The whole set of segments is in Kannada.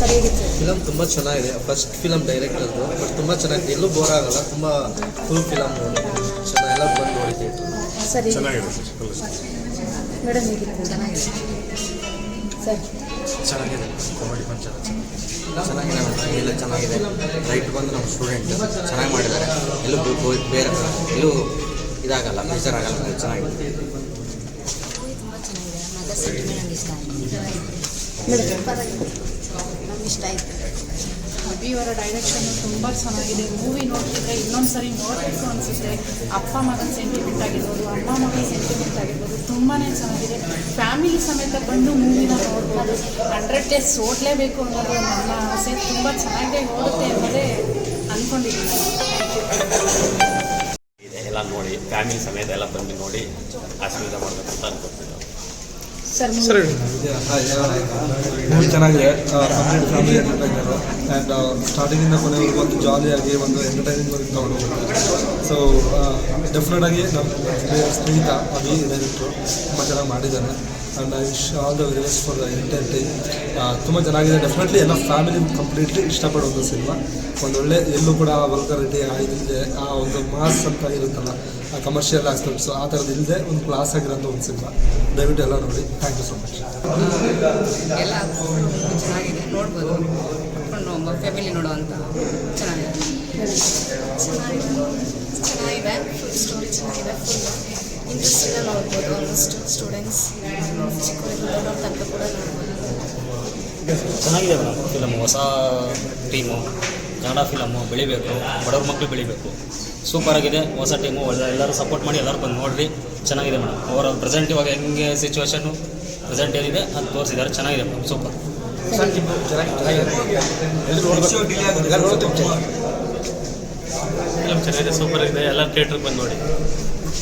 ಸರ್ ಹೇಗಿತ್ತು ಫಿಲಮ್ ತುಂಬ ಚೆನ್ನಾಗಿದೆ. ಫಸ್ಟ್ ಫಿಲಮ್ ಡೈರೆಕ್ಟರ್ದು ಬಟ್ ತುಂಬ ಚೆನ್ನಾಗಿದೆ ಎಲ್ಲೂ ಬೋರ್ ಆಗಲ್ಲ. ತುಂಬ ಫುಲ್ ಫಿಲಮ್ ಚೆನ್ನಾಗಿ ಎಲ್ಲ ಬಂದು ನೋಡಿ ಥಿಯೇಟ್ರ್ ಸರ್. ಚೆನ್ನಾಗಿದೆ ಸರ್ ಮೇಡಮ್ ಹೇಗಿತ್ತು? ಚೆನ್ನಾಗಿದೆ. ಸರ್. ಚೆನ್ನಾಗಿದೆ. ಕಾಮಿಡಿ ಪಂಚ ಚೆನ್ನಾಗಿದೆ ಮೇಡಮ್ ಎಲ್ಲ ಚೆನ್ನಾಗಿದೆ. ರೈಟ್ ಬಂದು ನಮ್ಮ ಸ್ಟೂಡೆಂಟ್ ಚೆನ್ನಾಗಿ ಮಾಡಿದ್ದಾರೆ. ಎಲ್ಲೂ ಬೇರೆ ಎಲ್ಲೂ ಇದಾಗಲ್ಲ ಮೂವಿ ತುಂಬ ಚೆನ್ನಾಗಿದೆ. ನಂಗೆ ಇಷ್ಟ ಆಯಿತು. ಅಭಿಯವರ ಡೈರೆಕ್ಷನ್ನು ತುಂಬ ಚೆನ್ನಾಗಿದೆ. ಮೂವಿ ನೋಡ್ತಿದ್ರೆ ಇನ್ನೊಂದು ಸರಿ ನೋಡಬೇಕು ಅನಿಸುತ್ತೆ. ಅಪ್ಪ ಮಗನ ಸೆಂಟಿಮೆಂಟ್ ಆಗಿರ್ಬೋದು ಅಮ್ಮ ಮಗನ ಸೆಂಟಿಮೆಂಟ್ ಆಗಿರ್ಬೋದು ತುಂಬಾ ಚೆನ್ನಾಗಿದೆ. ಫ್ಯಾಮಿಲಿ ಸಮೇತ ಬಂದು ಮೂವಿನ ನೋಡ್ಬೋದು ಹಂಡ್ರೆಡ್ ಡೇಸ್ ಓಡಲೇಬೇಕು ಅನ್ನೋದು ನನ್ನ ಆಸೆ. ತುಂಬ ಚೆನ್ನಾಗಿ ಓಡುತ್ತೆ ಅನ್ನೋದೇ ಅಂದ್ಕೊಂಡಿದ್ದೀನಿ ಇದೆ ಎಲ್ಲ ನೋಡಿ ಫ್ಯಾಮಿಲಿ ಸಮೇತ ಎಲ್ಲ ಬಂದು ನೋಡಿ ಆಶೀರ್ವಾದ ಮಾಡಬೇಕು ಅಂತ ಅನ್ಕೊತೀನಿ ಸರ್ ಮೂವಿ ಮೂವಿ ಚೆನ್ನಾಗಿದೆ. ಕಂಪ್ಲೀಟ್ ಫ್ಯಾಮಿಲಿ ಎಂಟರ್ಟೈನರು ಆ್ಯಂಡ್ ಸ್ಟಾರ್ಟಿಂಗಿಂದ ಕೊನೆವರೆಗೂ ಒಂದು ಜಾಲಿಯಾಗಿ ಒಂದು ಎಂಟರ್ಟೈನಿಂಗ್ ವರೆಗೆ ತೊಗೊಂಡು ಸೊ ಡೆಫಿನೆಟ್ ಆಗಿ ನಮ್ಮ ಸ್ನೇಹಿತ ಅಭಿ ಡೈರೆಕ್ಟ್ರು ತುಂಬ ಚೆನ್ನಾಗಿ ಮಾಡಿದ್ದಾನೆ and I wish all the very best for the entire time ತುಂಬ ಚೆನ್ನಾಗಿದೆ. ಡೆಫಿನೆಟ್ಲಿ ಎಲ್ಲ ಫ್ಯಾಮಿಲಿ ಕಂಪ್ಲೀಟ್ಲಿ ಇಷ್ಟಪಡುವಂಥ ಸಿನಿಮಾ ಒಳ್ಳೆ ಎಲ್ಲೂ ಕೂಡ ವಲ್ಗರಿಟಿ ಇದಿಲ್ಲದೆ ಆ ಒಂದು ಮಾಸ್ ಅಂತ ಇರುತ್ತಲ್ಲ, ಆ ಕಮರ್ಷಿಯಲ್ ಆಸ್ಪೆಕ್ಟ್ಸ್ ಆ ಥರದ್ದು ಇಲ್ಲದೆ ಒಂದು ಕ್ಲಾಸ್ ಆಗಿರೋಂಥ ಒಂದು ಸಿನಿಮಾ ದಯವಿಟ್ಟು ಎಲ್ಲ ನೋಡಿ. Thank you so much family ನೋಡುವಂಥ ಚೆನ್ನಾಗಿದೆ. ಚೆನ್ನಾಗಿದೆ. ಸ್ಟೋರಿ ಚೆನ್ನಾಗಿದೆ. ನೋಡ್ಬೋದು ಆಲ್ಮೋಸ್ಟ್ ಸ್ಟೂಡೆಂಟ್ಸ್ ಚಿಕ್ಕವರಿಂದ ದೊಡ್ಡವ್ರ ತನಕ ಕೂಡ ಚೆನ್ನಾಗಿದೆ ಮೇಡಮ್ ಫಿಲಮ್ ಹೊಸ ಟೀಮು ಕನ್ನಡ ಫಿಲಮ್ಮು ಬೆಳಿಬೇಕು ಬಡವ್ರ ಮಕ್ಕಳು ಬೆಳಿಬೇಕು ಸೂಪರ್ ಆಗಿದೆ ಹೊಸ ಟೀಮು ಒಳ್ಳೆ ಎಲ್ಲರೂ ಸಪೋರ್ಟ್ ಮಾಡಿ ಎಲ್ಲರೂ ಬಂದು ನೋಡ್ರಿ ಚೆನ್ನಾಗಿದೆ ಮೇಡಮ್ ಅವರ ಪ್ರೆಸೆಂಟ್ ಇವಾಗ ಹೆಂಗೆ ಸಿಚುವೇಶನ್ನು ಪ್ರೆಸೆಂಟ್ ಏನಿದೆ ಅದು ತೋರಿಸಿದ್ದಾರೆ ಚೆನ್ನಾಗಿದೆ ಮೇಡಮ್ ಸೂಪರ್ ಫಿಲಮ್ ಚೆನ್ನಾಗಿದೆ ಸೂಪರ್ ಆಗಿದೆ ಎಲ್ಲ ಥಿಯೇಟ್ರಿಗೆ ಬಂದು ನೋಡಿ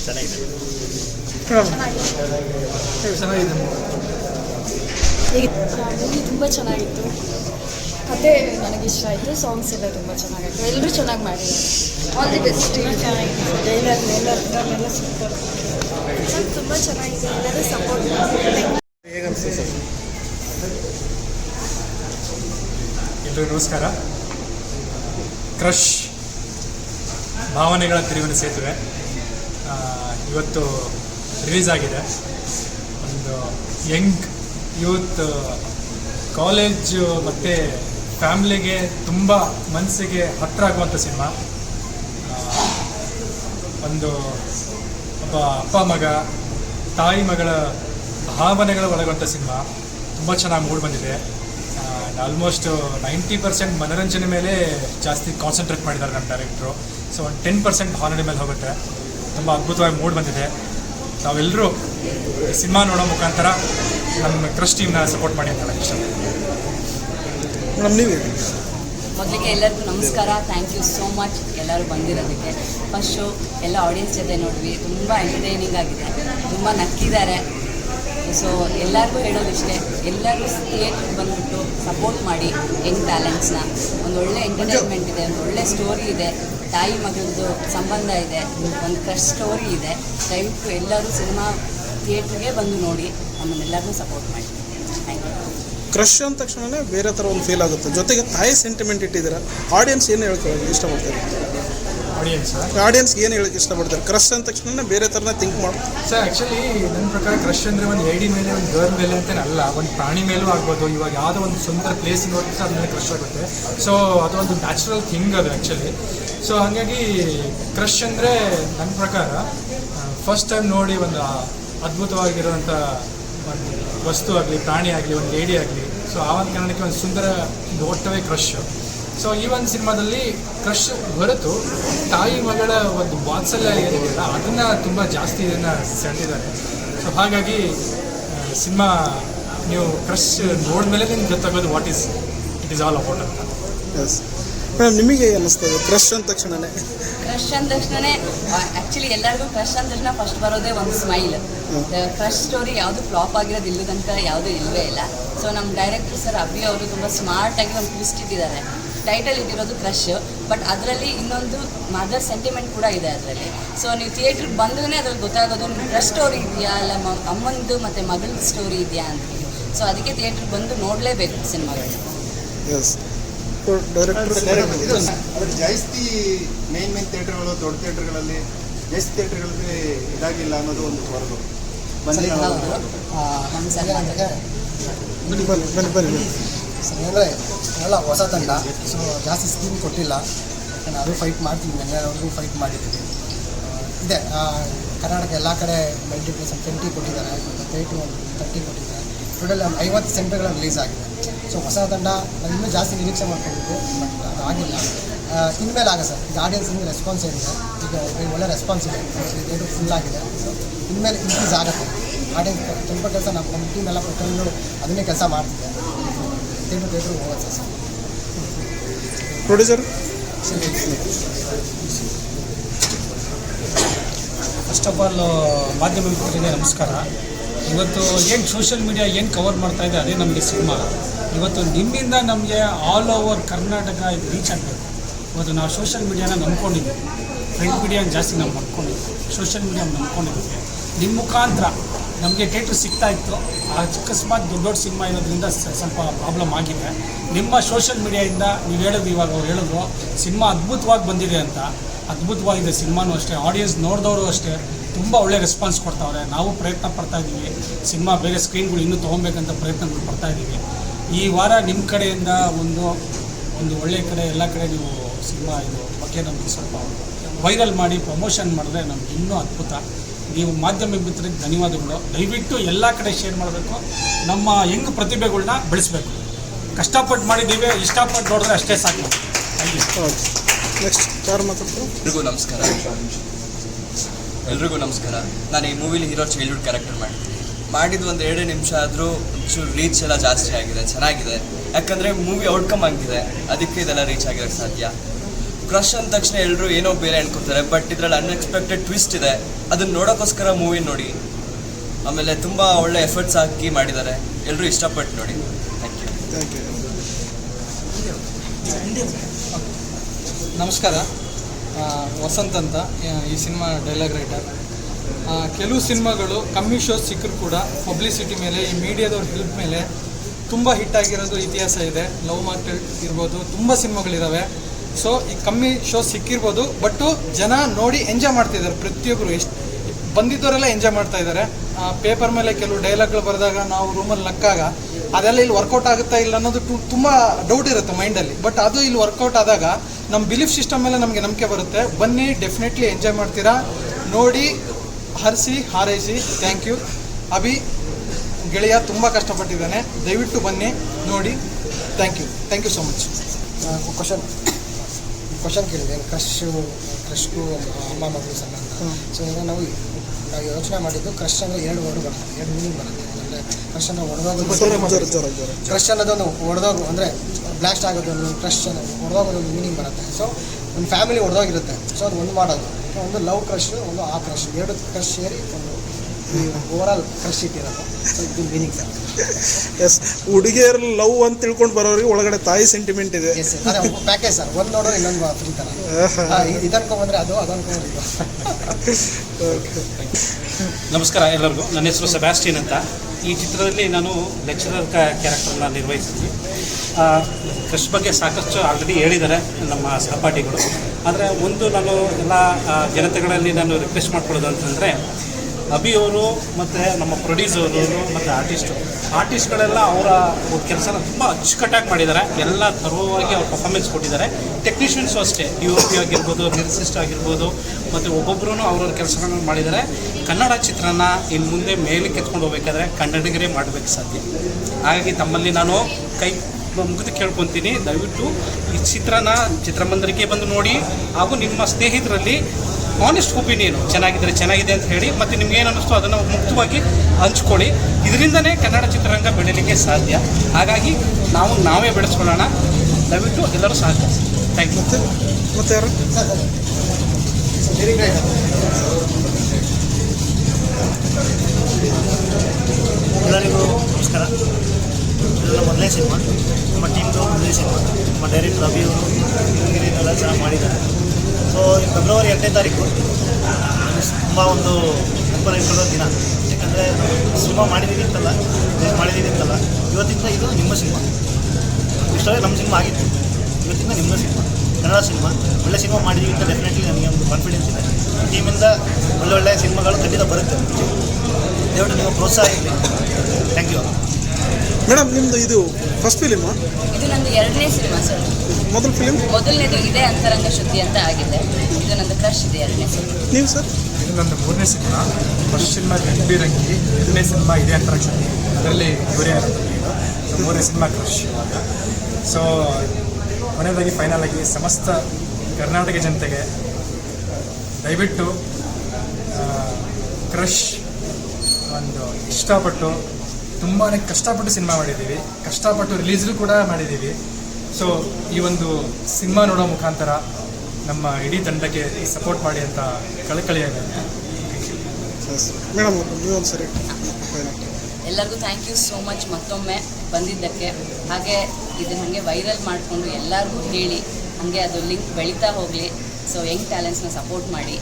ಚೆನ್ನಾಗಿದೆ. ಚೆನ್ನಾಗಿದೆ ಮೂವಿ ತುಂಬ ಚೆನ್ನಾಗಿತ್ತು. ಕತೆ ನನಗೆ ಇಷ್ಟ ಆಯಿತು ಸಾಂಗ್ಸ್ ಎಲ್ಲ ತುಂಬ ಚೆನ್ನಾಗಿತ್ತು ಎಲ್ಲರೂ ಚೆನ್ನಾಗಿ ಮಾಡಿದ್ದಾರೆ ಆಲ್ ದಿ ಬೆಸ್ಟ್ ಚೆನ್ನಾಗಿತ್ತು ಡೈಲಾಗ್ ಎಲ್ಲ ಎಲ್ಲ ಸೂಪರ್ ತುಂಬ ಚೆನ್ನಾಗಿದೆ. ಎಲ್ಲರೂ ಸಪೋರ್ಟ್ ಮಾಡಿ ಎಲ್ರಿಗೂ ನಮಸ್ಕಾರ. ಕ್ರಶ್ ಭಾವನೆಗಳ ತಿರುವಿನ ಸೇತುವೆ. ಇವತ್ತು ರಿಲೀಸ್ ಆಗಿದೆ. ಒಂದು ಯಂಗ್ ಯೂತ್ ಕಾಲೇಜು ಮತ್ತು ಫ್ಯಾಮ್ಲಿಗೆ ತುಂಬ ಮನಸ್ಸಿಗೆ ಹತ್ತಿರ ಆಗುವಂಥ ಸಿನಿಮಾ ಒಂದು ಒಬ್ಬ ಅಪ್ಪ ಮಗ, ತಾಯಿ ಮಗಳ ಭಾವನೆಗಳ ಒಳಗೊಂಥ ಸಿನಿಮಾ ತುಂಬ ಚೆನ್ನಾಗಿ ಮೂಡ್ ಬಂದಿದೆ. ಆಲ್ಮೋಸ್ಟ್ ನೈಂಟಿ ಪರ್ಸೆಂಟ್ ಮನೋರಂಜನೆ ಮೇಲೆ ಜಾಸ್ತಿ ಕಾನ್ಸಂಟ್ರೇಟ್ ಮಾಡಿದ್ದಾರೆ ನಮ್ಮ ಡೈರೆಕ್ಟ್ರು ಸೊ ಒಂದು ಟೆನ್ ಪರ್ಸೆಂಟ್ ಹಾಲಿಡೆ ಮೇಲೆ ಹೋಗುತ್ತೆ. ತುಂಬ ಅದ್ಭುತವಾಗಿ ಮೂಡ್ ಬಂದಿದೆ. ತಾವೆಲ್ಲರೂ ಸಿನಿಮಾ ನೋಡೋ ಮುಖಾಂತರ ನಮ್ಮ ಕ್ರಶ್ ಟೀಮ್ನ ಸಪೋರ್ಟ್ ಮಾಡಿ ಅಂತ ಹೇಳಕ್ಕೆ ಇಷ್ಟಪಡ್ತೀನಿ. ಮೊದಲಿಗೆ ಎಲ್ಲರಿಗೂ ನಮಸ್ಕಾರ. ಥ್ಯಾಂಕ್ ಯು ಸೋ ಮಚ್ ಎಲ್ಲರೂ ಬಂದಿರೋದಕ್ಕೆ. ಫಸ್ಟ್ ಶೋ ಎಲ್ಲ ಆಡಿಯನ್ಸ್ ಜೊತೆ ನೋಡ್ವಿ. ತುಂಬ ಎಂಟರ್ಟೈನಿಂಗ್ ಆಗಿದೆ. ತುಂಬ ನಕ್ಕಿದ್ದಾರೆ. ಸೊ ಎಲ್ಲರಿಗೂ ಹೇಳೋದಿಷ್ಟೇ ಎಲ್ಲರೂ ಥಿಯೇಟ್ರಿಗೆ ಬಂದುಬಿಟ್ಟು ಸಪೋರ್ಟ್ ಮಾಡಿ ಯಂಗ್ ಟ್ಯಾಲೆಂಟ್ಸ್ನ ಒಂದು ಒಳ್ಳೆ ಎಂಟರ್ಟೈನ್ಮೆಂಟ್ ಇದೆ ಒಂದು ಒಳ್ಳೆ ಸ್ಟೋರಿ ಇದೆ. ತಾಯಿ ಮಗಳದ್ದು ಸಂಬಂಧ ಇದೆ, ಒಂದು ಕ್ರಶ್ ಸ್ಟೋರಿ ಇದೆ. ದಯವಿಟ್ಟು ಎಲ್ಲರೂ ಸಿನಿಮಾ ಥಿಯೇಟ್ರಿಗೆ ಬಂದು ನೋಡಿ, ನಮ್ಮನ್ನೆಲ್ಲರನ್ನೂ ಸಪೋರ್ಟ್ ಮಾಡಿ. ಥ್ಯಾಂಕ್ ಯು ಕ್ರಶ್ ಅಂದ ತಕ್ಷಣನೇ ಬೇರೆ ಥರ ಒಂದು ಫೀಲ್ ಆಗುತ್ತೆ. ಜೊತೆಗೆ ತಾಯಿ ಸೆಂಟಿಮೆಂಟ್ ಇಟ್ಟಿದ್ದೀರಾ? ಆಡಿಯನ್ಸ್ ಏನು ಹೇಳ್ಕೊಳ್ಳೋದು? ಇಷ್ಟಪಡ್ತಾರೆ? ಆಡಿಯನ್ಸ್ ಆಡಿಯನ್ಸ್ಗೆ ಏನು ಹೇಳಕ್ಕೆ ಇಷ್ಟಪಡ್ತಾರೆ? ಕ್ರಶ್ ಅಂದ ತಕ್ಷಣ ಬೇರೆ ಥರನ ಥಿಂಕ್ ಮಾಡಿ. ಸರ್ ಆ್ಯಕ್ಚುಲಿ ನನ್ನ ಪ್ರಕಾರ ಕ್ರಶ್ ಅಂದರೆ ಒಂದು ಲೇಡಿ ಮೇಲೆ ಒಂದು ಗರ್ಲ್ ಮೇಲೆ ಅಂತಲೇ ಅಲ್ಲ ಒಂದು ಪ್ರಾಣಿ ಮೇಲೂ ಆಗ್ಬೋದು. ಇವಾಗ ಯಾವುದೋ ಒಂದು ಸುಂದರ ಪ್ಲೇಸ್ ನೋಡಿದ್ರೆ ಅದ್ರ ಮೇಲೆ ಕ್ರಶ್ ಆಗುತ್ತೆ. ಸೊ ಅದೊಂದು ನ್ಯಾಚುರಲ್ ಥಿಂಗ್ ಅದು ಆ್ಯಕ್ಚುಲಿ ಸೊ ಹಾಗಾಗಿ ಕ್ರಶ್ ಅಂದರೆ ನನ್ನ ಪ್ರಕಾರ ಫಸ್ಟ್ ಟೈಮ್ ನೋಡಿ ಒಂದು ಅದ್ಭುತವಾಗಿರುವಂಥ ಒಂದು ವಸ್ತು ಆಗಲಿ ಪ್ರಾಣಿ ಆಗಲಿ ಒಂದು ಲೇಡಿ ಆಗಲಿ. ಸೊ ಆ ಒಂದು ಕಾರಣಕ್ಕೆ ಒಂದು ಸುಂದರ ನೋಟವೇ ಕ್ರಶ್ ಸೊ ಈ ಒಂದು ಸಿನಿಮಾದಲ್ಲಿ ಕ್ರಶ್ ಹೊರತು ತಾಯಿ ಮಗಳ ಒಂದು ವಾತ್ಸಲ್ಯ ಏನಿದೆಯಲ್ಲ ಅದನ್ನು ತುಂಬ ಜಾಸ್ತಿ ಇದನ್ನು ಸೆಳೆದಿದ್ದಾರೆ. ಸೊ ಹಾಗಾಗಿ ಸಿನಿಮಾ ನೀವು ಕ್ರಶ್ ನೋಡಿದ್ಮೇಲೆ ನಿಮ್ಗೆ ಗೊತ್ತಾಗೋದು what is it is all about ಅಂತ. ಎಸ್ ಮೇಡಮ್ ನಿಮಗೆ ಅನಿಸ್ತದೆ ಕ್ರಶ್ ಅಂದ ತಕ್ಷಣನೇ. ಕ್ರಶ್ ಅಂದ ತಕ್ಷಣನೇ ಆ್ಯಕ್ಚುಲಿ ಎಲ್ಲರಿಗೂ ಕ್ರಶ್ ಅಂದ ತಕ್ಷಣ ಫಸ್ಟ್ ಬರೋದೇ ಒಂದು ಸ್ಮೈಲ್ ಕ್ರಶ್ ಸ್ಟೋರಿ ಯಾವುದು ಫ್ಲಾಪ್ ಆಗಿರೋದು ಇಲ್ಲದಂತ ತನಕ ಯಾವುದೂ ಇಲ್ಲವೇ ಇಲ್ಲ. ಸೊ ನಮ್ಮ ಡೈರೆಕ್ಟರ್ ಸರ್ ಅಭಿ ಅವರು ತುಂಬ ಸ್ಮಾರ್ಟಾಗಿ ಒಂದು ಟ್ವಿಸ್ಟ್ ಇಟ್ಟಿದ್ದಾರೆ. ಟೈಟಲ್ ಇಟ್ಟಿರೋದು ಕ್ರಶ್ ಬಟ್ ಅದರಲ್ಲಿ ಇನ್ನೊಂದು ಮದರ್ ಸೆಂಟಿಮೆಂಟ್ ಕೂಡ ಇದೆ ಅದರಲ್ಲಿ. ಸೊ ನೀವು ಥಿಯೇಟ್ರಿಗೆ ಬಂದ್ರೆ ಅದ್ರಲ್ಲಿ ಗೊತ್ತಾಗೋದು ನಿಮ್ಮ ಕ್ರಶ್ ಸ್ಟೋರಿ ಇದೆಯಾ ಅಲ್ಲ ಮ ಅಮ್ಮಂದು ಮತ್ತು ಮಗಳ ಸ್ಟೋರಿ ಇದೆಯಾ ಅಂತ ಹೇಳಿ. ಸೊ ಅದಕ್ಕೆ ಥಿಯೇಟ್ರಿಗೆ ಬಂದು ನೋಡಲೇಬೇಕು ಸಿನಿಮಾಗಳನ್ನ ಎಸ್ ಡೈರೆಕ್ಟರ್ ಅದ್ರ ಜಾಸ್ತಿ ಮೇನ್ ಮೇನ್ ಥಿಯೇಟರ್ಗಳು ದೊಡ್ಡ ಥಿಯೇಟರ್ಗಳಲ್ಲಿ ಜಾಸ್ತಿ ಥಿಯೇಟರ್ಗಳಲ್ಲಿ ಇದಾಗಿಲ್ಲ ಅನ್ನೋದು ಒಂದು ಹೊರಗು. ಬಂದು ಅಂದರೆ ಎಲ್ಲ ಹೊಸ ತಂಡ ಸೊ ಜಾಸ್ತಿ ಸ್ಕೀಮ್ ಕೊಟ್ಟಿಲ್ಲ. ಯಾಕಂದರೆ ಅದು ಫೈಟ್ ಮಾಡ್ತೀವಿ ನೆನ್ನೆವರೆಗೂ ಫೈಟ್ ಮಾಡಿದ್ದೀವಿ. ಇದೆ ಕರ್ನಾಟಕ ಎಲ್ಲ ಕಡೆ ಮಲ್ಟಿಪ್ಲೇಸ್ ಟ್ವೆಂಟಿ ಕೊಟ್ಟಿದ್ದಾರೆ ತರ್ಟಿ ಒಂದು ತರ್ಟಿ ಕೊಟ್ಟಿದ್ದಾರೆ. ಟೋಟಲ್ ಐವತ್ತು ಸೆಂಟರ್ಗಳು ರಿಲೀಸ್ ಆಗಿದೆ. ಸೊ ಹೊಸ ತಂಡ ಇನ್ನೂ ಜಾಸ್ತಿ ನಿರೀಕ್ಷೆ ಮಾಡ್ಕೊಬೇಕು ಬಟ್ ಅದು ಆಗಿಲ್ಲ. ಇನ್ಮೇಲೆ ಆಗ ಸರ್ ಈಗ ಆಡಿಯನ್ಸಿಂದ ರೆಸ್ಪಾನ್ಸ್ ಏನಿದೆ, ಈಗ ಒಳ್ಳೆ ರೆಸ್ಪಾನ್ಸ್ ಇದೆ, ಇದು ಫುಲ್ ಆಗಿದೆ. ಸೊ ಇನ್ಮೇಲೆ ಇನ್ಕ್ರೀಸ್ ಆಗುತ್ತೆ. ಆಡಿಯನ್ಸ್ ತುಂಬ ಕೆಲಸ, ನಮ್ಮ ಟೀಮ್ ಎಲ್ಲ ಪ್ರತಿಯೊಂದು ಅದನ್ನೇ ಕೆಲಸ ಮಾಡ್ತಿದೆ ಥಿಯೇಟ್ರ್ ಥಿಯೇಟ್ರ್ ಹೋಗುತ್ತೆ sir producer first of all ಮಾಧ್ಯಮ ಮಿತ್ರರಿಗೆ ನಮಸ್ಕಾರ. ಇವತ್ತು ಏನು ಸೋಷಿಯಲ್ ಮೀಡಿಯಾ ಏನು ಕವರ್ ಮಾಡ್ತಾ ಇದೆ, ಅದೇ ನಮಗೆ ಸಿನಿಮಾ. ಇವತ್ತು ನಿಮ್ಮಿಂದ ನಮಗೆ ಆಲ್ ಓವರ್ ಕರ್ನಾಟಕ ಇದು ರೀಚ್ ಆಗಬೇಕು. ಇವತ್ತು ನಾವು ಸೋಷಿಯಲ್ ಮೀಡಿಯಾನ ನಂಬ್ಕೊಂಡಿದ್ದೀವಿ ಪ್ರಿಂಟ್ ಮೀಡಿಯಾನ ಜಾಸ್ತಿ ನಾವು ನಂಬ್ಕೊಂಡಿದ್ದೀವಿ ಸೋಷಿಯಲ್ ಮೀಡಿಯಾ ನಂಬ್ಕೊಂಡಿದ್ದೀವಿ ನಿಮ್ಮ ಮುಖಾಂತರ ನಮಗೆ ಥಿಯೇಟ್ರ್ ಸಿಗ್ತಾ ಇತ್ತು. ಆ ಅಕಸ್ಮಾತ್ ದೊಡ್ಡ ದೊಡ್ಡ ಸಿನಿಮಾ ಇರೋದ್ರಿಂದ ಸ್ವಲ್ಪ ಪ್ರಾಬ್ಲಮ್ ಆಗಿದೆ. ನಿಮ್ಮ ಸೋಷಿಯಲ್ ಮೀಡಿಯಾದಿಂದ ನೀವು ಹೇಳೋದು ಇವಾಗ ಅವ್ರು ಹೇಳಿದ್ರು ಸಿನಿಮಾ ಅದ್ಭುತವಾಗಿ ಬಂದಿದೆ ಅಂತ. ಅದ್ಭುತವಾಗಿದೆ ಸಿನಿಮಾನೂ ಅಷ್ಟೇ ಆಡಿಯನ್ಸ್ ನೋಡಿದವರು ಅಷ್ಟೇ. ತುಂಬ ಒಳ್ಳೆ ರೆಸ್ಪಾನ್ಸ್ ಕೊಡ್ತಾವ್ರೆ. ನಾವು ಪ್ರಯತ್ನ ಪಡ್ತಾ ಇದ್ದೀವಿ. ಸಿನಿಮಾ ಬೇರೆ ಸ್ಕ್ರೀನ್ಗಳು ಇನ್ನೂ ತೊಗೊಬೇಕಂತ ಪ್ರಯತ್ನಗಳು ಪಡ್ತಾ ಇದ್ದೀವಿ. ಈ ವಾರ ನಿಮ್ಮ ಕಡೆಯಿಂದ ಒಂದು ಒಂದು ಒಳ್ಳೆ ಕಡೆ, ಎಲ್ಲ ಕಡೆ ನೀವು ಸಿನಿಮಾ ಇದು ಬಗ್ಗೆ ನಮಗೆ ಸ್ವಲ್ಪ ವೈರಲ್ ಮಾಡಿ ಪ್ರಮೋಷನ್ ಮಾಡಿದ್ರೆ ನಮ್ಗೆ ಇನ್ನೂ ಅದ್ಭುತ. ನೀವು ಮಾಧ್ಯಮ ಮಿತ್ರರಿಗೆ ಧನ್ಯವಾದಗಳು ದಯವಿಟ್ಟು ಎಲ್ಲ ಕಡೆ ಶೇರ್ ಮಾಡಬೇಕು. ನಮ್ಮ ಹೆಂಗ್ ಪ್ರತಿಭೆಗಳನ್ನ ಬೆಳೆಸಬೇಕು. ಕಷ್ಟಪಟ್ಟು ಮಾಡಿದ್ದೀವಿ ಇಷ್ಟಪಟ್ಟು ನೋಡಿದ್ರೆ ಅಷ್ಟೇ ಸಾಕು. ಥ್ಯಾಂಕ್ ಯು ನೆಕ್ಸ್ಟ್ ಯಾರು ಮಾತಾಡ್ತಾರೆ? ಎಲ್ರಿಗೂ ನಮಸ್ಕಾರ. ಎಲ್ರಿಗೂ ನಮಸ್ಕಾರ. ನಾನು ಈ ಮೂವಿಲಿ ಹೀರೋ ಚೈಲ್ಡ್ಹುಡ್ ಕ್ಯಾರೆಕ್ಟರ್ ಮಾಡಿದ್ದೀನಿ. ಮಾಡಿದ ಒಂದು ಎರಡು ನಿಮಿಷ ಆದರೂ ಒಂಚೂರು ರೀಚ್ ಎಲ್ಲ ಜಾಸ್ತಿ ಆಗಿದೆ ಚೆನ್ನಾಗಿದೆ. ಯಾಕಂದರೆ ಮೂವಿ ಔಟ್ಕಮ್ ಆಗಿದೆ ಅದಕ್ಕೆ ಇದೆಲ್ಲ ರೀಚ್ ಆಗಿರೋಕ್ಕೆ ಸಾಧ್ಯ. ಕ್ರಶ್ ಅಂದ ತಕ್ಷಣ ಎಲ್ಲರೂ ಏನೋ ಬೇರೆ ಅನ್ಕೊತಾರೆ ಬಟ್ ಇದರಲ್ಲಿ ಅನ್ಎಕ್ಸ್ಪೆಕ್ಟೆಡ್ ಟ್ವಿಸ್ಟ್ ಇದೆ. ಅದನ್ನ ನೋಡೋಕ್ಕೋಸ್ಕರ ಮೂವಿ ನೋಡಿ. ಆಮೇಲೆ ತುಂಬ ಒಳ್ಳೆ ಎಫರ್ಟ್ಸ್ ಹಾಕಿ ಮಾಡಿದ್ದಾರೆ. ಎಲ್ಲರೂ ಇಷ್ಟಪಟ್ಟು ನೋಡಿ. ಥ್ಯಾಂಕ್ ಯು ಥ್ಯಾಂಕ್ ಯು ನಮಸ್ಕಾರ. ಆ, ವಸಂತ್ ಅಂತ ಈ ಸಿನಿಮಾ ಡೈಲಾಗ್ ರೈಟರ್ ಆ, ಕೆಲವು ಸಿನಿಮಾಗಳು ಕಮ್ಮಿ ಶೋಸ್ ಸಿಕ್ಕರು ಕೂಡ ಪಬ್ಲಿಸಿಟಿ ಮೇಲೆ ಈ ಮೀಡಿಯಾದವ್ರ ಹೆಲ್ಪ್ ಮೇಲೆ ತುಂಬ ಹಿಟ್ ಆಗಿರೋದು ಇತಿಹಾಸ ಇದೆ. ಲವ್ ಮಾರ್ಕೆಟ್ ಇರ್ಬೋದು ತುಂಬ ಸಿನಿಮಾಗಳಿದ್ದಾವೆ ಸೊ ಈ ಕಮ್ಮಿ ಶೋ ಸಿಕ್ಕಿರ್ಬೋದು ಬಟ್ಟು ಜನ ನೋಡಿ ಎಂಜಾಯ್ ಮಾಡ್ತಿದ್ದಾರೆ ಪ್ರತಿಯೊಬ್ಬರು ಎಷ್ಟು ಬಂದಿದ್ದವರೆಲ್ಲ ಎಂಜಾಯ್ ಮಾಡ್ತಾ ಇದ್ದಾರೆ. ಪೇಪರ್ ಮೇಲೆ ಕೆಲವು ಡೈಲಾಗ್ಗಳು ಬರೆದಾಗ ನಾವು ರೂಮಲ್ಲಿ ನಕ್ಕಾಗ, ಅದೆಲ್ಲ ಇಲ್ಲಿ ವರ್ಕೌಟ್ ಆಗುತ್ತಾ ಇಲ್ಲ ಅನ್ನೋದು ತುಂಬ ಡೌಟ್ ಇರುತ್ತೆ ಮೈಂಡಲ್ಲಿ ಬಟ್ ಅದು ಇಲ್ಲಿ ವರ್ಕೌಟ್ ಆದಾಗ ನಮ್ಮ ಬಿಲೀಫ್ ಸಿಸ್ಟಮ್ ಮೇಲೆ ನಮಗೆ ನಂಬಿಕೆ ಬರುತ್ತೆ. ಬನ್ನಿ ಡೆಫಿನೆಟ್ಲಿ ಎಂಜಾಯ್ ಮಾಡ್ತೀರಾ? ನೋಡಿ, ಹರಿಸಿ, ಹಾರೈಸಿ. ಥ್ಯಾಂಕ್ ಯು ಅಭಿ, ಗೆಳೆಯ ತುಂಬ ಕಷ್ಟಪಟ್ಟಿದ್ದಾನೆ. ದಯವಿಟ್ಟು ಬನ್ನಿ, ನೋಡಿ. Thank you thank you so much question question ಕೇಳಿದೆ ಕ್ರಶ್ಶು ಕ್ರಶ್ಗೂ ಅಮ್ಮ ಮಗಳು ಸಂಬಂಧ ಸೊ ಈಗ ನಾವು ನಾವು ಯೋಚನೆ ಮಾಡಿದ್ದು ಕ್ರಶ್ ಅಂದರೆ ಎರಡು ವರ್ಡ್ ಬರುತ್ತೆ ಎರಡು ಮೀನಿಂಗ್ ಬರುತ್ತೆ. ಅಂದರೆ ಕ್ರಶ್ ಅನ್ನು ಜೋರ ಕ್ರಶ್ ಅನ್ನೋದೊಂದು ಹೊಡೆದೋಗು ಅಂದರೆ ಬ್ಲಾಸ್ಟ್ ಆಗೋದೊಂದು ಕ್ರಶ್ ಅನ್ನೋದು ಒಂದು ಮೀನಿಂಗ್ ಬರುತ್ತೆ. ಸೊ ಒಂದು ಫ್ಯಾಮಿಲಿ ಒಡೆದೋಗಿರುತ್ತೆ. ಸೊ ಅದು ಒಂದು ಮಾಡೋದು. ಒಂದು ಲವ್ ಕ್ರಶ್ ಒಂದು ಆ ಕ್ರಶ್ ಎರಡು ಕ್ರಶ್ ಸೇರಿ ಒಂದು ಈ ಓವರಾಲ್ ಕ್ರಶ್ ಇಟ್ಟಿರೋದು ಸೊ ಇದು ಮೀನಿಂಗ್ ಸರ್ ಎಸ್ ಹುಡುಗಿಯರ್ ಲವ್ ಅಂತ ತಿಳ್ಕೊಂಡು ಬರೋರಿಗೆ ಒಳಗಡೆ ತಾಯಿ ಸೆಂಟಿಮೆಂಟ್ ಇದೆ. ಎಸ್ ಅದೇ ಪ್ಯಾಕೇಜ್ ಸರ್ ಒಂದು ನೋಡೋ ಇನ್ನೊಂದು ಫ್ರೀ ಥರ ಇದು ಅನ್ಕೊಂಬಂದ್ರೆ ಅದು ಅದು ಇದು. ಓಕೆ ನಮಸ್ಕಾರ ಎಲ್ಲರಿಗೂ. ನನ್ನ ಹೆಸರು ಸೆಬಾಸ್ಟಿನ್ ಅಂತ. ಈ ಚಿತ್ರದಲ್ಲಿ ನಾನು ಲೆಕ್ಚರರ್ ಕ್ಯಾರೆಕ್ಟರ್ನ ನಿರ್ವಹಿಸಿದ್ವಿ. ಆ, ಕೃಷಿ ಬಗ್ಗೆ ಸಾಕಷ್ಟು ಆಲ್ರೆಡಿ ಹೇಳಿದ್ದಾರೆ ನಮ್ಮ ಸಹಪಾಠಿಗಳು. ಆದರೆ ಒಂದು ನಾನು ಎಲ್ಲ ಜನತೆಗಳಲ್ಲಿ ನಾನು ರಿಕ್ವೆಸ್ಟ್ ಮಾಡ್ಕೊಳ್ಳೋದು ಅಂತಂದರೆ ಅಭಿ ಅವರು ಮತ್ತು ನಮ್ಮ ಪ್ರೊಡ್ಯೂಸರು ಮತ್ತು ಆರ್ಟಿಸ್ಟು ಆರ್ಟಿಸ್ಟ್ಗಳೆಲ್ಲ ಅವರ ಕೆಲಸನ ತುಂಬ ಅಚ್ಚುಕಟ್ಟಾಗಿ ಮಾಡಿದ್ದಾರೆ. ಎಲ್ಲ ಥರವಾಗಿ ಅವ್ರ ಪರ್ಫಾರ್ಮೆನ್ಸ್ ಕೊಟ್ಟಿದ್ದಾರೆ. ಟೆಕ್ನಿಷಿಯನ್ಸು ಅಷ್ಟೇ. ಯು ಒ ಪಿ ಆಗಿರ್ಬೋದು ಲಿರಿಸಿಸ್ಟ್ ಆಗಿರ್ಬೋದು, ಮತ್ತು ಒಬ್ಬೊಬ್ಬರೂ ಅವ್ರವ್ರ ಕೆಲಸಗಳನ್ನ ಮಾಡಿದ್ದಾರೆ. ಕನ್ನಡ ಚಿತ್ರನ ಇನ್ನು ಮುಂದೆ ಮೇಲೆ ಕೆತ್ಕೊಂಡು ಹೋಗ್ಬೇಕಾದ್ರೆ ಕನ್ನಡಿಗರೇ ಮಾಡಬೇಕು ಸಾಧ್ಯ. ಹಾಗಾಗಿ ತಮ್ಮಲ್ಲಿ ನಾನು ಕೈ ಮುಗಿದು ಕೇಳ್ಕೊತೀನಿ. ದಯವಿಟ್ಟು ಈ ಚಿತ್ರನ ಚಿತ್ರಮಂದಿರಕ್ಕೆ ಬಂದು ನೋಡಿ, ಹಾಗೂ ನಿಮ್ಮ ಸ್ನೇಹಿತರಲ್ಲಿ ಆನೆಸ್ಟ್ ಒಪಿನಿಯನ್ ಚೆನ್ನಾಗಿದ್ದರೆ ಚೆನ್ನಾಗಿದೆ ಅಂತ ಹೇಳಿ ಮತ್ತು ನಿಮ್ಗೆ ಏನು ಅನ್ನಿಸ್ತೋ ಅದನ್ನು ಮುಕ್ತವಾಗಿ ಹಂಚ್ಕೊಳ್ಳಿ. ಇದರಿಂದನೇ ಕನ್ನಡ ಚಿತ್ರರಂಗ ಬೆಳೀಲಿಕ್ಕೆ ಸಾಧ್ಯ. ಹಾಗಾಗಿ ನಾವು ನಾವೇ ಬೆಳೆಸ್ಕೊಳ್ಳೋಣ. ದಯವಿಟ್ಟು ಎಲ್ಲರೂ ಸಹಕರಿಸಿ. ಥ್ಯಾಂಕ್ ಯು ಮತ್ತೆ ಯಾರು? ಎಲ್ಲರಿಗೂ ನಮಸ್ಕಾರ. ಇದೆಲ್ಲ ಮೊದಲೇ ಸಿನಿಮಾ. ನಮ್ಮ ಟೀಮ್ದು ಮೊದಲನೇ ಸಿನಿಮಾ. ನಮ್ಮ ಡೈರೆಕ್ಟರ್ ರವಿ ಅವರು ಎಲ್ಲ ಚೆನ್ನಾಗಿ ಮಾಡಿದ್ದಾರೆ. ಸೊ ಈ ಫೆಬ್ರವರಿ ಎರಡನೇ ತಾರೀಕು ತುಂಬ ಒಂದು ನೆನಪಲ್ಲಿಟ್ಕೊಳ್ಳೋ ದಿನ. ಯಾಕಂದರೆ ಸಿನಿಮಾ ಮಾಡಿದ್ದೀವಿ ಅಂತಲ್ಲ, ಇದು ಮಾಡಿದ್ದೀವಿ ಅಂತಲ್ಲ, ಇವತ್ತಿಂದ ಇದು ನಿಮ್ಮ ಸಿನಿಮಾ. ಇಷ್ಟವೇ ನಮ್ಮ ಸಿನಿಮಾ ಆಗಿತ್ತು. ಇವತ್ತಿಂದ ನಿಮ್ಮ ಸಿನಿಮಾ. ಕನ್ನಡ ಸಿನಿಮಾ, ಒಳ್ಳೆ ಸಿನಿಮಾ ಮಾಡಿದ್ದೀವಿ ಅಂತ ಡೆಫಿನೆಟ್ಲಿ ನನಗೆ ಒಂದು ಕಾನ್ಫಿಡೆನ್ಸ್ ಇದೆ. ಟೀಮಿಂದ ಒಳ್ಳೊಳ್ಳೆ ಸಿನಿಮಾಗಳು ಖಂಡಿತ ಬರುತ್ತೆ. ದಯವಿಟ್ಟು ನಿಮ್ಮ ಪ್ರೋತ್ಸಾಹ ಇರಲಿ. ಥ್ಯಾಂಕ್ ಯು ಮೇಡಮ್ ನಿಮ್ಮದು ಇದು ಫಸ್ಟ್ ಫಿಲಿಮಾ ಇದು ನಂದು ಎರಡನೇ ಸಿನಿಮಾ ಸರ್. ಮೊದಲ ಫಿಲಿಮ್ ಮೊದಲನೇದು ಇದೇ ಅಂತರಂಗ ಶುದ್ಧಿ ಅಂತ ಆಗಿದೆ. ಇದು ನಂದು ಕ್ರಶ್ ಇದೆ ಎರಡನೇ ಸಿನಿಮಾ ನೀವು ಸರ್? ಇದು ನಂದು ಮೂರನೇ ಸಿನಿಮಾ ಫಸ್ಟ್ ಸಿನಿಮಾ ರಂಗಿ ಎರಡನೇ ಸಿನಿಮಾ ಇದೆ ಶುದ್ಧಿ. ಅದರಲ್ಲಿ ಇವರೇ ಸೊ ಮೂರನೇ ಸಿನಿಮಾ ಕ್ರಶ್ ಸೊ ಕೊನೆಯದಾಗಿ ಫೈನಲ್ ಆಗಿ ಸಮಸ್ತ ಕರ್ನಾಟಕ ಜನತೆಗೆ ದಯವಿಟ್ಟು ಕ್ರಶ್ ಒಂದು ಇಷ್ಟಪಟ್ಟು ತುಂಬಾ ಕಷ್ಟಪಟ್ಟು ಸಿನಿಮಾ ಮಾಡಿದ್ದೀವಿ. ಕಷ್ಟಪಟ್ಟು ರಿಲೀಸ್ಗೂ ಕೂಡ ಮಾಡಿದ್ದೀವಿ. ಸೊ ಈ ಒಂದು ಸಿನಿಮಾ ನೋಡೋ ಮುಖಾಂತರ ನಮ್ಮ ಇಡೀ ತಂಡಕ್ಕೆ ಸಪೋರ್ಟ್ ಮಾಡಿ ಅಂತ ಮೇಡಮ್ ನೀವೊಂದು ಸರಿ. ಎಲ್ಲರಿಗೂ ಥ್ಯಾಂಕ್ ಯು ಸೋ ಮಚ್ ಮತ್ತೊಮ್ಮೆ ಬಂದಿದ್ದಕ್ಕೆ ಹಾಗೆ ಇದನ್ನ ಹಾಗೆ ವೈರಲ್ ಮಾಡಿಕೊಂಡು ಎಲ್ಲರಿಗೂ ಹೇಳಿ ಹಾಗೆ ಅದು ಲಿಂಕ್ ಬೆಳೀತಾ ಹೋಗಲಿ. ಸೊ ಯಂಗ್ ಟ್ಯಾಲೆಂಟ್ಸ್ನ ಸಪೋರ್ಟ್ ಮಾಡಿ.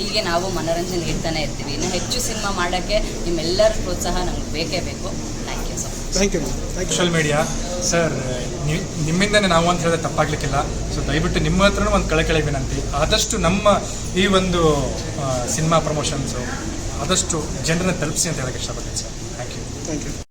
ಹೀಗೆ ನಾವು ಮನೋರಂಜನೆ ನೀಡ್ತಾನೆ ಇರ್ತೀವಿ. ಇನ್ನು ಹೆಚ್ಚು ಸಿನಿಮಾ ಮಾಡೋಕ್ಕೆ ನಿಮ್ಮೆಲ್ಲರ ಪ್ರೋತ್ಸಾಹ ನಮ್ಗೆ ಬೇಕೇ ಬೇಕು. Thank you sir much thank you social media sir ನಿಮ್ಮಿಂದನೇ ನಾವು ಅಂತ ಹೇಳಿದ್ರೆ ತಪ್ಪಾಗ್ಲಿಕ್ಕಿಲ್ಲ. ಸೊ ದಯವಿಟ್ಟು ನಿಮ್ಮ ಹತ್ರನೂ ಒಂದು ಕಳಕಳಿ ವಿನಂತಿ. ಆದಷ್ಟು ನಮ್ಮ ಈ ಒಂದು ಸಿನಿಮಾ ಪ್ರಮೋಷನ್ಸು ಆದಷ್ಟು ಜನರನ್ನ ತಲುಪಿಸಿ ಅಂತ ಹೇಳಕ್ಕೆ ಇಷ್ಟಪಡ್ತೀನಿ sir thank you thank you